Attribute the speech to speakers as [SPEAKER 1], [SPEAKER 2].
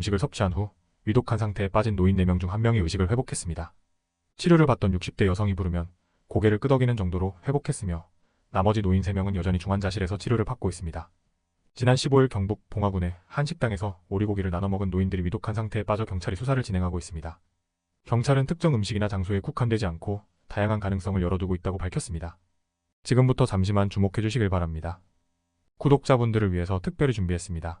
[SPEAKER 1] 음식을 섭취한 후 위독한 상태에 빠진 노인 4명 중 1명이 의식을 회복했습니다. 치료를 받던 60대 여성이 부르면 고개를 끄덕이는 정도로 회복했으며 나머지 노인 3명은 여전히 중환자실에서 치료를 받고 있습니다. 지난 15일 경북 봉화군의 한 식당에서 오리고기를 나눠 먹은 노인들이 위독한 상태에 빠져 경찰이 수사를 진행하고 있습니다. 경찰은 특정 음식이나 장소에 국한되지 않고 다양한 가능성을 열어두고 있다고 밝혔습니다. 지금부터 잠시만 주목해 주시길 바랍니다. 구독자분들을 위해서 특별히 준비했습니다.